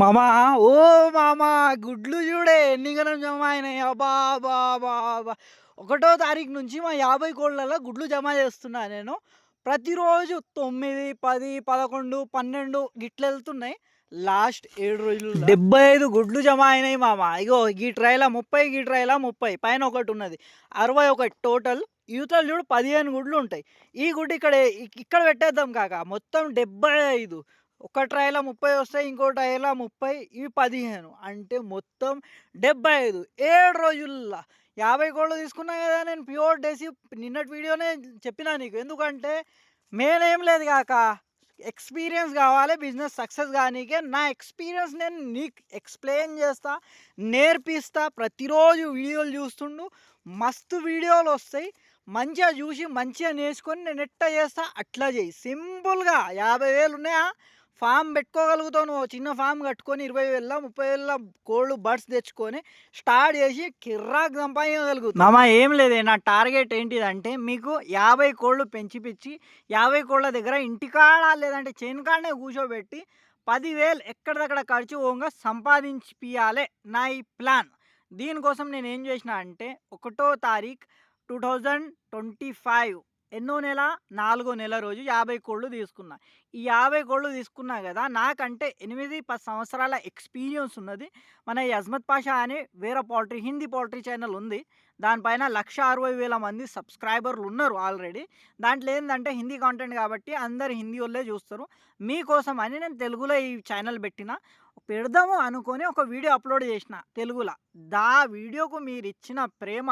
మామా ఓ మామా గుడ్లు చూడే ఎన్ని గణం జమ అయినాయి అబ్బా బా ఒకటో తారీఖు నుంచి మా యాభై కోళ్ళలో గుడ్లు జమ చేస్తున్నా నేను. ప్రతిరోజు తొమ్మిది పది పదకొండు పన్నెండు గిట్లు వెళ్తున్నాయి. లాస్ట్ ఏడు రోజులు డెబ్బై ఐదు గుడ్లు జమ అయినాయి మామ. ఇగో ఈ ట్రైలా ముప్పై ఈ ట్రైలా ముప్పై. పైన ఒకటి ఉన్నది. అరవై ఒకటి టోటల్. యూతలు చూడు పదిహేను గుడ్లు ఉంటాయి. ఈ గుడ్డు ఇక్కడ ఇక్కడ పెట్టేద్దాం కాక మొత్తం డెబ్బై ఐదు. ఒక ట్రైలో ముప్పై వస్తాయి ఇంకో ట్రైలో ముప్పై ఇవి పదిహేను. అంటే మొత్తం డెబ్బై ఐదు ఏడు రోజుల్లో. యాభై కోళ్ళు తీసుకున్నా కదా నేను ప్యూర్ డేసి నిన్నటి వీడియోనే చెప్పినా నీకు. ఎందుకంటే మెయిన్ లేదు కాక ఎక్స్పీరియన్స్ కావాలి బిజినెస్ సక్సెస్ కానీకే నా ఎక్స్పీరియన్స్ నేను నీకు ఎక్స్ప్లెయిన్ చేస్తా నేర్పిస్తా ప్రతిరోజు వీడియోలు చూస్తుండు. మస్తు వీడియోలు వస్తాయి. మంచిగా చూసి మంచిగా నేర్చుకొని నేను ఎట్లా చేస్తా అట్లా చేయి. సింపుల్గా యాభై వేలు ఉన్నాయా? ఫామ్ పెట్టుకోగలుగుతావు నువ్వు. చిన్న ఫామ్ కట్టుకొని ఇరవై వేల ముప్పై వేల కోళ్ళు బర్డ్స్ తెచ్చుకొని స్టార్ట్ చేసి కిర్రాక్ సంపాదించగలుగుతావు. మామ ఏం లేదే. నా టార్గెట్ ఏంటిదంటే మీకు యాభై కోళ్ళు పెంచిపిచ్చి యాభై కోళ్ళ దగ్గర ఇంటికాడ లేదంటే చేనుకాడనే కూర్చోబెట్టి పదివేలు ఎక్కడిదక్కడ ఖర్చు పోగా సంపాదించిపియాలే నా ఈ ప్లాన్. దీనికోసం నేను ఏం చేసిన అంటే ఒకటో తారీఖు టూ థౌజండ్ ట్వంటీ ఫైవ్ ఎన్నో నెల నాలుగో నెల రోజు యాభై కోళ్ళు తీసుకున్నా. ఈ యాభై కోళ్ళు తీసుకున్నా కదా నాకంటే ఎనిమిది పది సంవత్సరాల ఎక్స్పీరియన్స్ ఉన్నది. మన యజ్మత్ పాషా అనే వేరే పౌల్ట్రీ హిందీ పౌల్ట్రీ ఛానల్ ఉంది. దానిపైన లక్ష అరవై వేల మంది సబ్స్క్రైబర్లు ఉన్నారు ఆల్రెడీ. దాంట్లో ఏంటంటే హిందీ కాంటెంట్ కాబట్టి అందరు హిందీ వాళ్ళే చూస్తారు. మీకోసం అని నేను తెలుగులో ఈ ఛానల్ పెట్టిన. పెడదాము అనుకొని ఒక వీడియో అప్లోడ్ చేసిన తెలుగులో. దా వీడియోకు మీరు ఇచ్చిన ప్రేమ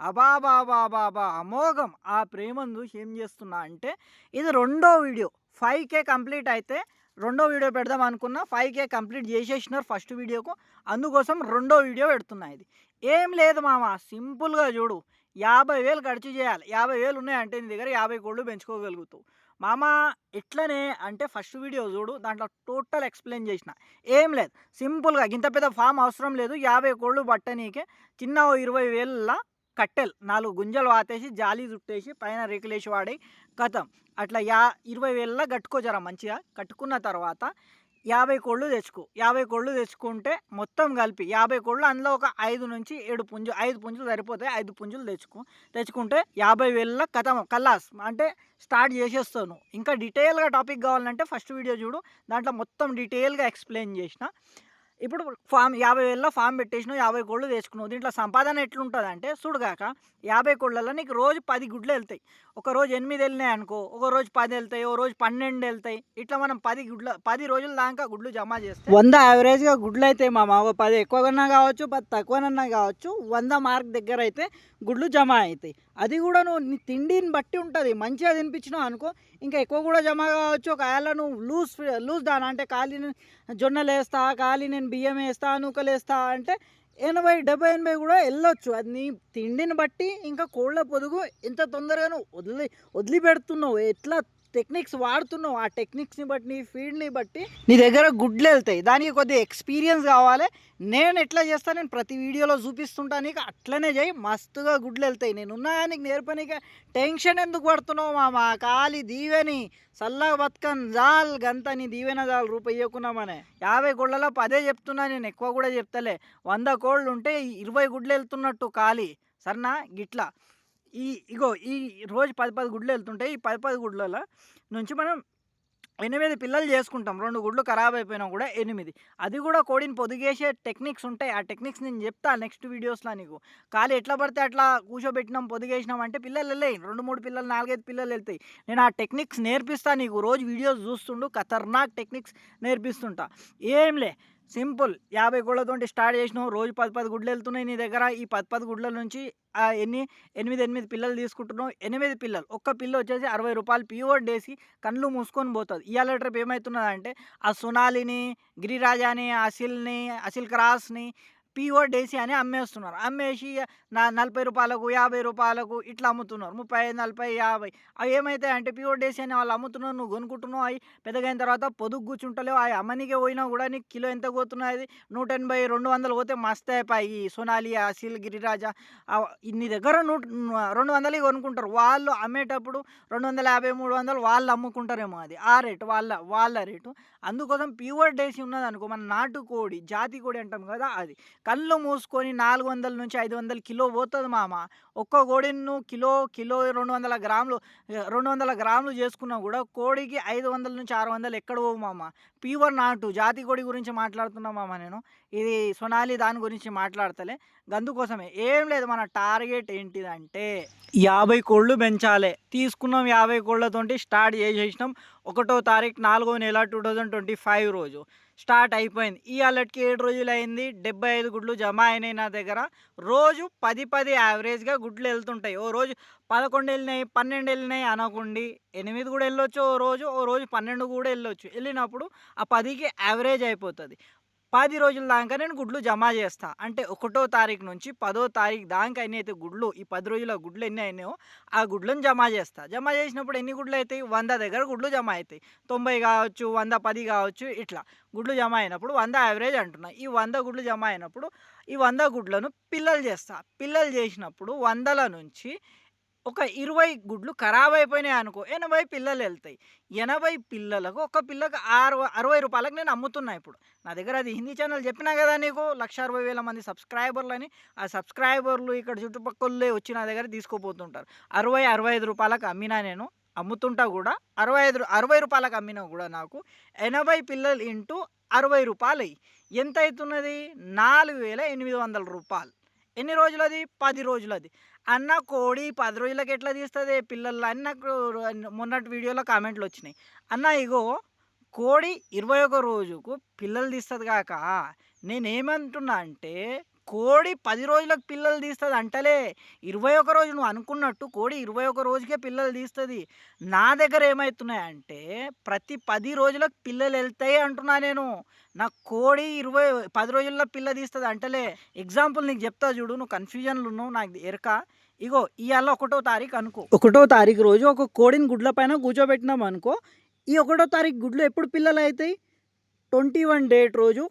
అబాబాబాబాబా అమోఘం ఆ ప్రేమను చూసి ఏం చేస్తున్నా అంటే ఇది రెండో వీడియో. ఫైవ్ కే కంప్లీట్ అయితే రెండో వీడియో పెడదాం అనుకున్నా ఫైవ్ కే కంప్లీట్ చేసేసినారు ఫస్ట్ వీడియోకు. అందుకోసం రెండో వీడియో పెడుతున్నా ఇది. ఏం లేదు మామ. సింపుల్గా చూడు. యాభై వేలు ఖర్చు చేయాలి. యాభై వేలు ఉన్నాయంటే నీ దగ్గర యాభై కోళ్ళు పెంచుకోగలుగుతావు. మామ ఎట్లనే అంటే ఫస్ట్ వీడియో చూడు. దాంట్లో టోటల్ ఎక్స్ప్లెయిన్ చేసిన. ఏం లేదు. సింపుల్గా ఇంత పెద్ద ఫామ్ అవసరం లేదు. యాభై కోళ్ళు పట్టనీకే చిన్న ఓ ఇరవై వేల కట్టెలు. నాలుగు గుంజలు వాతేసి జాలి చుట్టేసి పైన రేకులేసి వాడి కథం అట్లా యా ఇరవై వేలలో కట్టుకోజరా మంచిగా. కట్టుకున్న తర్వాత యాభై కోళ్ళు తెచ్చుకో. యాభై కోళ్ళు తెచ్చుకుంటే మొత్తం కలిపి యాభై కోళ్ళు అందులో ఒక ఐదు నుంచి ఏడు పుంజు ఐదు పుంజులు సరిపోతాయి. ఐదు పుంజులు తెచ్చుకో. తెచ్చుకుంటే యాభై వేల కథం కల్లాస్ అంటే స్టార్ట్ చేసేస్తాను. ఇంకా డీటెయిల్గా టాపిక్ కావాలంటే ఫస్ట్ వీడియో చూడు. దాంట్లో మొత్తం డీటెయిల్గా ఎక్స్ప్లెయిన్ చేసిన. ఇప్పుడు ఫామ్ యాభై వేలలో ఫామ్ పెట్టేసినావు యాభై కోళ్ళు తెచ్చుకున్నావు. దీంట్లో సంపాదన ఎట్లుంటుంది అంటే చూడగాక యాభై కోళ్ళల్లో నీకు రోజు పది గుడ్లు వెళ్తాయి. ఒక రోజు ఎనిమిది వెళ్ళినాయి అనుకో ఒక రోజు పది వెళ్తాయి ఓ రోజు పన్నెండు వెళ్తాయి. ఇట్లా మనం పది గుడ్ల పది రోజుల దాకా గుడ్లు జమ చేస్తాం వంద యావరేజ్గా గుడ్లు అయితే మా మావ పది ఎక్కువగా కావచ్చు పది తక్కువనన్నా కావచ్చు వంద మార్క్ దగ్గర అయితే గుడ్లు జమ అవుతాయి. అది కూడా నువ్వు నీ తిండిని బట్టి ఉంటుంది. మంచిగా తినిపించినావు అనుకో ఇంకా ఎక్కువ కూడా జమ కావచ్చు. ఒకవేళ నువ్వు లూజ్ లూజ్ దాని అంటే ఖాళీ నేను జొన్నలు వేస్తా ఖాళీ నేను బియ్యం వేస్తా నూకలు వేస్తా అంటే ఎనభై డెబ్బై ఎనభై కూడా వెళ్ళొచ్చు. అది నీ తిండిని బట్టి ఇంకా కోళ్ళ పొదుగు ఎంత తొందరగా వదిలి వదిలిపెడుతున్నావు. ఎట్లా టెక్నిక్స్ వాడుతున్నావు. ఆ టెక్నిక్స్ని బట్టి నీ ఫీల్డ్ని బట్టి నీ దగ్గర గుడ్లు వెళ్తాయి. దానికి కొద్దిగా ఎక్స్పీరియన్స్ కావాలి. నేను ఎట్లా చేస్తాను నేను ప్రతి వీడియోలో చూపిస్తుంటా. నీకు అట్లనే చేయి. మస్తుగా గుడ్లు వెళ్తాయి. నేను ఉన్నా నీకు నేర్పనీక టెన్షన్ ఎందుకు పడుతున్నావు మా కాలి దీవెని సల్లా బతకన్ జాల్ గంతని దీవెన జాల్ రూపయ్యకున్నామనే యాభై కోళ్ళలో పదే చెప్తున్నా. నేను ఎక్కువ కూడా చెప్తలే. వంద కోళ్ళు ఉంటే ఇరవై గుడ్లు వెళ్తున్నట్టు ఖాళీ. సరేనా? గిట్లా. ఈ ఇగో ఈ రోజు పది పది గుడ్లు వెళ్తుంటాయి ఈ పది పది గుడ్లలో నుంచి మనం ఎనిమిది పిల్లలు చేసుకుంటాం. రెండు గుడ్లు ఖరాబ్ అయిపోయినా కూడా ఎనిమిది. అది కూడా కోడిని పొదిగేసే టెక్నిక్స్ ఉంటాయి. ఆ టెక్నిక్స్ నేను చెప్తా నెక్స్ట్ వీడియోస్లో నీకు. ఖాళీ ఎట్లా పడితే అట్లా కూర్చోబెట్టినాం పొదిగేసినాం అంటే పిల్లలు వెళ్ళాయి. రెండు మూడు పిల్లలు నాలుగైదు పిల్లలు వెళ్తాయి. నేను ఆ టెక్నిక్స్ నేర్పిస్తా నీకు. రోజు వీడియోస్ చూస్తుండు ఖతర్నాక్ టెక్నిక్స్ నేర్పిస్తుంటా. ఏంలే సింపుల్. యాభై గుళ్ళతోటి స్టార్ట్ చేసినావు. రోజు పది పది గుడ్లు వెళ్తున్నాయి నీ దగ్గర. ఈ పది పది గుడ్ల నుంచి ఎన్ని ఎనిమిది ఎనిమిది పిల్లలు తీసుకుంటున్నావు. ఎనిమిది పిల్లలు. ఒక్క పిల్ల వచ్చేసి అరవై రూపాయలు ప్యూర్ డేసి కళ్ళు మూసుకొని పోతుంది. ఇవాళ ట్రిప్ ఏమవుతున్నదంటే ఆ సునాలిని గిరిరాజాని అసిల్ని అసిల్ క్రాస్ని ప్యూర్ డేసీ అని అమ్మేస్తున్నారు. అమ్మేసి నా నలభై రూపాయలకు యాభై రూపాయలకు ఇట్లా అమ్ముతున్నారు. ముప్పై నలభై యాభై. అవి ఏమైతాయి అంటే ప్యూర్ డేసీ అని వాళ్ళు అమ్ముతున్నారు నువ్వు కొనుక్కుంటున్నావు అవి పెద్దగా అయిన తర్వాత పొదుగు కూర్చుంటలేవు. అవి అమ్మనికే పోయినా కూడా నీకు కిలో ఎంత పోతున్నది నూట ఎనభై రెండు వందలు పోతే మస్త్ అయిపోయి సోనాలి అసిల్ గిరిరాజా ఇన్ని నీ దగ్గర నూట రెండు వందలు కొనుక్కుంటారు. వాళ్ళు అమ్మేటప్పుడు రెండు వందల యాభై మూడు వందలు వాళ్ళు అమ్ముకుంటారేమో అది. ఆ రేటు వాళ్ళ వాళ్ళ రేటు. అందుకోసం ప్యూర్ డేసీ ఉన్నది అనుకో మన నాటు కోడి జాతి కోడి అంటాం కదా అది. కళ్ళు మూసుకొని నాలుగు వందల నుంచి ఐదు వందల కిలో పోతుంది మామ. ఒక్క కోడిను కిలో కిలో రెండు వందల గ్రాములు రెండు వందల గ్రాములు చేసుకున్నా కూడా కోడికి ఐదు వందల నుంచి ఆరు వందలు ఎక్కడ పోవు మామ. ప్యూర్ నాటు జాతి కోడి గురించి మాట్లాడుతున్నా మామ నేను. ఇది సొనాలి దాని గురించి మాట్లాడతలే. అందుకోసమే ఏం లేదు మన టార్గెట్ ఏంటిదంటే యాభై కోళ్ళు పెంచాలి. తీసుకున్నాం యాభై కోళ్ళతోటి స్టార్ట్ చేసేసినాం. ఒకటో తారీఖు నాలుగో నెల టూ థౌజండ్ ట్వంటీ ఫైవ్ రోజు. స్టార్ట్ అయిపోయింది. ఈ అలర్ట్కి ఏడు రోజులు అయింది డెబ్బై ఐదు గుడ్లు జమ అయినాయి నా దగ్గర. రోజు పది పది యావరేజ్గా గుడ్లు వెళ్తుంటాయి ఓ రోజు పదకొండు వెళ్ళినాయి పన్నెండు వెళ్ళినాయి అనకుండి. ఎనిమిది కూడా వెళ్ళొచ్చు ఓ రోజు ఓ రోజు పన్నెండు కూడా వెళ్ళొచ్చు వెళ్ళినప్పుడు ఆ పదికి యావరేజ్ అయిపోతుంది. పది రోజుల దాకా నేను గుడ్లు జమ చేస్తా. అంటే ఒకటో తారీఖు నుంచి పదో తారీఖు దాకా ఎన్ని అయితే గుడ్లు ఈ పది రోజుల గుడ్లు ఎన్ని అయినాయో ఆ గుడ్లను జమ చేస్తా. జమ చేసినప్పుడు ఎన్ని గుడ్లు అవుతాయి వంద దగ్గర గుడ్లు జమ అవుతాయి తొంభై కావచ్చు వంద పది కావచ్చు ఇట్లా. గుడ్లు జమ అయినప్పుడు వంద యావరేజ్ అంటున్నా. ఈ వంద గుడ్లు జమ అయినప్పుడు ఈ వంద గుడ్లను పిల్లలు చేస్తా. పిల్లలు చేసినప్పుడు వందల నుంచి ఒక ఇరవై గుడ్లు ఖరాబ్ అయిపోయినాయి అనుకో ఎనభై పిల్లలు వెళ్తాయి. ఎనభై పిల్లలకు ఒక పిల్లకు ఆరు అరవై రూపాయలకు నేను అమ్ముతున్నా ఇప్పుడు. నా దగ్గర అది హిందీ ఛానల్ చెప్పినా కదా నీకు లక్ష అరవై వేల మంది సబ్స్క్రైబర్లు అని ఆ సబ్స్క్రైబర్లు ఇక్కడ చుట్టుపక్కలే వచ్చి నా దగ్గర తీసుకోపోతుంటారు. అరవై అరవై ఐదు రూపాయలకు అమ్మినా నేను అమ్ముతుంటా కూడా అరవై ఐదు అరవై రూపాయలకు అమ్మినా కూడా నాకు ఎనభై పిల్లలు ఇంటూ అరవై రూపాయలు అయ్యి ఎంత అవుతున్నది నాలుగు వేల ఎనిమిది వందల రూపాయలు. ఎన్ని రోజులది? పది రోజులది. అన్న కోడి పది రోజులకి ఎట్లా తీస్తుంది? పిల్లలు అని నాకు మొన్నటి వీడియోలో కామెంట్లు వచ్చినాయి. అన్న ఇగో కోడి ఇరవై ఒక రోజుకు పిల్లలు తీస్తుంది కాక నేనేమంటున్నా అంటే కోడి పది రోజులకు పిల్లలు తీస్తుంది అంటలే. ఇరవై ఒక రోజు నువ్వు అనుకున్నట్టు కోడి ఇరవై ఒక రోజుకే పిల్లలు తీస్తుంది. నా దగ్గర ఏమవుతున్నాయంటే ప్రతి పది రోజులకు పిల్లలు వెళ్తాయి అంటున్నా నేను. నా కోడి ఇరవై పది రోజుల్లో పిల్ల తీస్తుంది అంటలే. ఎగ్జాంపుల్ నీకు చెప్తా చూడు నువ్వు కన్ఫ్యూజన్లు ఉన్నావు నాకు ఎరక. ఇగో ఇవాళ ఒకటో తారీఖు అనుకో. ఒకటో తారీఖు రోజు ఒక కోడిని గుడ్ల పైన కూర్చోబెట్టినాం అనుకో ఈ ఒకటో తారీఖు గుడ్లు ఎప్పుడు పిల్లలు అవుతాయి ట్వంటీ వన్ డేట్ రోజు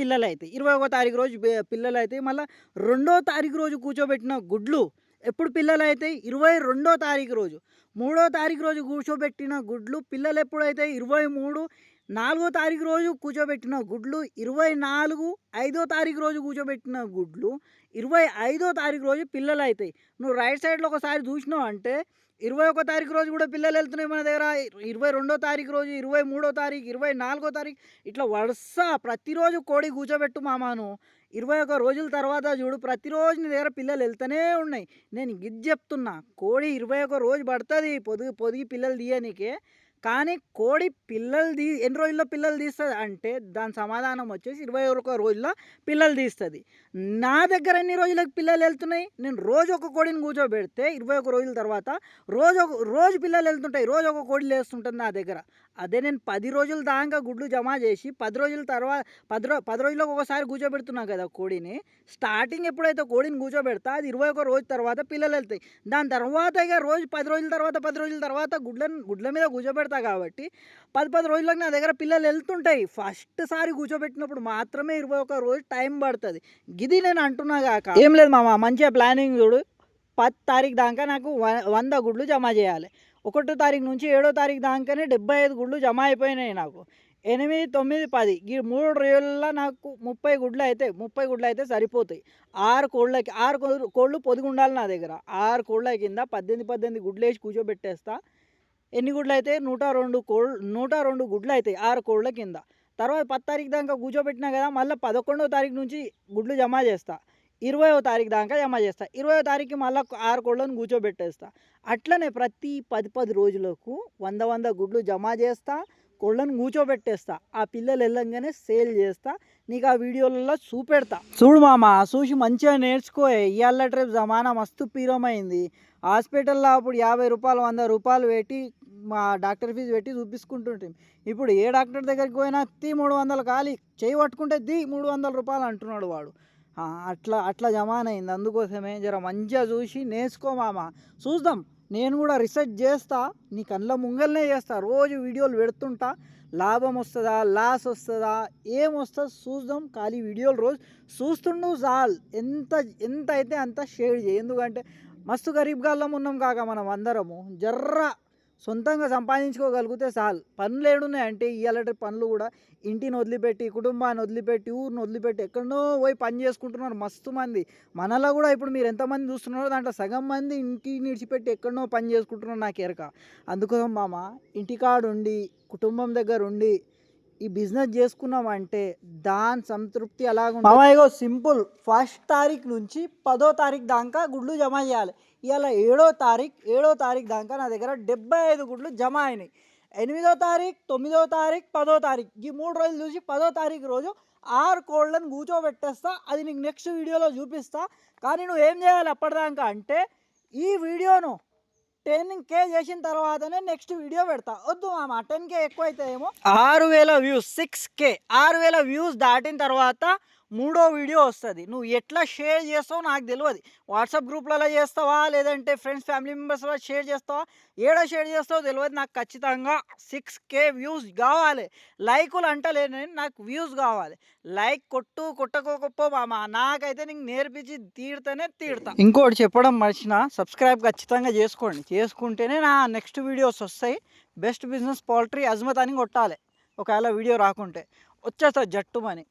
పిల్లలు అవుతాయి ఇరవై ఒక తారీఖు రోజు పిల్లలు అవుతాయి మళ్ళీ రెండో తారీఖు రోజు కూర్చోబెట్టిన గుడ్లు ఎప్పుడు పిల్లలు అవుతాయి ఇరవై రెండో తారీఖు రోజు మూడో తారీఖు రోజు కూర్చోబెట్టిన గుడ్లు పిల్లలు ఎప్పుడైతే ఇరవై మూడు నాలుగో తారీఖు రోజు కూర్చోబెట్టిన గుడ్లు ఇరవై నాలుగు ఐదో తారీఖు రోజు కూర్చోబెట్టిన గుడ్లు ఇరవై ఐదో తారీఖు రోజు పిల్లలు అవుతాయి నువ్వు రైట్ సైడ్లో ఒకసారి చూసినావు అంటే ఇరవై ఒక తారీఖు రోజు కూడా పిల్లలు వెళ్తున్నాయి మన దగ్గర. ఇరవై రెండో తారీఖు రోజు ఇరవై మూడో తారీఖు ఇరవై నాలుగో తారీఖు. ఇట్లా వరుస ప్రతిరోజు కోడి కూర్చోబెట్టు మామాను. ఇరవై ఒక రోజుల తర్వాత చూడు ప్రతిరోజు నీ దగ్గర పిల్లలు వెళ్తూనే ఉన్నాయి. నేను ఇది చెప్తున్నా కోడి ఇరవై ఒక రోజు పడుతుంది పొదుగు పొదిగి పిల్లలు తీయనీకే. కానీ కోడి పిల్లలు తీ ఎన్ని రోజుల్లో పిల్లలు తీస్తుంది? అంటే దాని సమాధానం వచ్చేసి ఇరవై ఒక రోజుల్లో పిల్లలు తీస్తుంది. నా దగ్గర ఎన్ని రోజులకు పిల్లలు వెళ్తున్నాయి? నేను రోజు ఒక కోడిని కూర్చోబెడితే ఇరవై ఒక రోజుల తర్వాత రోజు ఒక రోజు పిల్లలు వెళ్తుంటాయి. రోజు ఒక కోడి లేస్తుంటుంది నా దగ్గర. అదే నేను పది రోజుల దాకా గుడ్లు జమ చేసి పది రోజుల తర్వాత పది రో పది రోజులకు ఒకసారి కూర్చోబెడుతున్నా కదా కోడిని. స్టార్టింగ్ ఎప్పుడైతే కోడిని కూర్చోబెడతా అది ఇరవై ఒక రోజు తర్వాత పిల్లలు వెళ్తాయి. దాని తర్వాత ఇక రోజు పది రోజుల తర్వాత పది రోజుల తర్వాత గుడ్లను గుడ్ల మీద కూర్చోబెడతా కాబట్టి పది పది రోజులకు నా దగ్గర పిల్లలు వెళ్తుంటాయి. ఫస్ట్ సారి కూర్చోబెట్టినప్పుడు మాత్రమే ఇరవై ఒక రోజు టైం పడుతుంది. ఇది నేను అంటున్నా కాక ఏం లేదు మామ మంచిగా ప్లానింగ్ చూడు. పది తారీఖు దాకా నాకు వంద గుడ్లు జమ చేయాలి. ఒకటో తారీఖు నుంచి ఏడో తారీఖు దాకానే డెబ్బై ఐదు గుడ్లు జమ అయిపోయినాయి నాకు. ఎనిమిది తొమ్మిది పది ఈ మూడు రోజుల్లో నాకు ముప్పై గుడ్లు అయితే ముప్పై గుడ్లు అయితే సరిపోతాయి. ఆరు కోళ్ళకి ఆరు కోళ్ళు పొదిగి ఉండాలి నా దగ్గర. ఆరు కోళ్ళ కింద పద్దెనిమిది పద్దెనిమిది గుడ్లు వేసి కూర్చోబెట్టేస్తా. ఎన్ని గుడ్లు అయితే నూట రెండు కోళ్ళు నూట రెండు గుడ్లు అవుతాయి ఆరు కోళ్ళ కింద. తర్వాత పది తారీఖు దాకా కూర్చోబెట్టినా కదా మళ్ళీ పదకొండవ తారీఖు నుంచి గుడ్లు జమ చేస్తా. ఇరవయో తారీఖు దాకా జమ చేస్తా. ఇరవయో తారీఖు మళ్ళీ ఆరు కోళ్ళను కూర్చోబెట్టేస్తా. అట్లనే ప్రతి పది పది రోజులకు వంద వంద గుడ్లు జమ చేస్తా కోళ్ళను కూర్చోబెట్టేస్తా. ఆ పిల్లలు వెళ్ళంగానే సేల్ చేస్తా. నీకు ఆ వీడియోలలో చూపెడతా. చూడు మామ చూసి మంచిగా నేర్చుకో ఇవాళ ట్రిప్ జమానా మస్తు పీరమైంది. హాస్పిటల్లో అప్పుడు యాభై రూపాయలు వంద రూపాయలు పెట్టి మా డాక్టర్ ఫీజు పెట్టి చూపించుకుంటుంటాం ఇప్పుడు ఏ డాక్టర్ దగ్గరికి పోయినా తీ మూడు వందలు ఖాళీ చేయి పట్టుకుంటే ది మూడు వందల రూపాయలు అంటున్నాడు వాడు. అట్లా అట్లా జమానైంది. అందుకోసమే జర మంచిగా చూసి నేర్చుకో మామ. చూద్దాం నేను కూడా రీసెర్చ్ చేస్తా నీ కళ్ళ ముంగల్నే చేస్తా. రోజు వీడియోలు పెడుతుంటా. లాభం వస్తుందా లాస్ వస్తుందా ఏం వస్తుందో చూద్దాం. ఖాళీ వీడియోలు రోజు చూస్తుండు చాలు. ఎంత ఎంత అయితే అంత షేర్ చేయి. ఎందుకంటే మస్తు గరీబ్ గాళ్ళం ఉన్నాం కాక మనం అందరము. జర్రా సొంతంగా సంపాదించుకోగలిగితే చాలు. పనులు ఏడున్నాయంటే ఇవాళ పనులు కూడా ఇంటిని వదిలిపెట్టి కుటుంబాన్ని వదిలిపెట్టి ఊరిని వదిలిపెట్టి ఎక్కడో పోయి పని చేసుకుంటున్నారు మస్తు మంది. మనలో కూడా ఇప్పుడు మీరు ఎంతమంది చూస్తున్నారో దాంట్లో సగం మంది ఇంటిని విడిచిపెట్టి ఎక్కడో పని చేసుకుంటున్నారు నాకు ఎరక. అందుకోసం మామ ఇంటికాడు ఉండి కుటుంబం దగ్గర ఉండి ఈ బిజినెస్ చేసుకున్నామంటే దాని సంతృప్తి అలాగ మామ సింపుల్. ఫస్ట్ తారీఖు నుంచి పదో తారీఖు దాకా గుడ్లు జమ చేయాలి. ఇవాళ ఏడో తారీఖు ఏడో తారీఖు దాకా నా దగ్గర డెబ్బై ఐదు గుడ్లు జమ అయినాయి. ఎనిమిదో తారీఖు తొమ్మిదో తారీఖు పదో తారీఖు. ఈ మూడు రోజులు చూసి పదో తారీఖు రోజు ఆరు కోళ్ళను కూర్చోబెట్టేస్తా. అది నీకు నెక్స్ట్ వీడియోలో చూపిస్తా. కానీ నువ్వు ఏం చేయాలి అప్పటిదాకా అంటే ఈ వీడియోను టెన్ కే చేసిన తర్వాతనే నెక్స్ట్ వీడియో పెడతా. వద్దు మామ టెన్ కే ఎక్కువ అయితే ఏమో? ఆరు వేల వ్యూస్ సిక్స్ కే. ఆరు వేల వ్యూస్ దాటిన తర్వాత మూడో వీడియో వస్తుంది. నువ్వు ఎట్లా షేర్ చేస్తావో నాకు తెలియదు వాట్సాప్ గ్రూప్లలో చేస్తావా? లేదంటే ఫ్రెండ్స్ ఫ్యామిలీ మెంబర్స్లో షేర్ చేస్తావా? ఏడో షేర్ చేస్తావో తెలియదు నాకు ఖచ్చితంగా సిక్స్ కే వ్యూస్ కావాలి. లైకులు అంటలేను నాకు వ్యూస్ కావాలి. లైక్ కొట్టు కొట్టకోకపో మామ. నాకైతే నీకు నేర్పించి తీడితేనే తీడతా ఇంకోటి చెప్పడం మర్చిన సబ్స్క్రైబ్ ఖచ్చితంగా చేసుకోండి. చేసుకుంటేనే నా నెక్స్ట్ వీడియోస్ వస్తాయి. బెస్ట్ బిజినెస్ పౌల్ట్రీ అజ్మత్ అని కొట్టాలి. ఒకవేళ వీడియో రాకుంటే. వచ్చేస్తా జట్టుమని.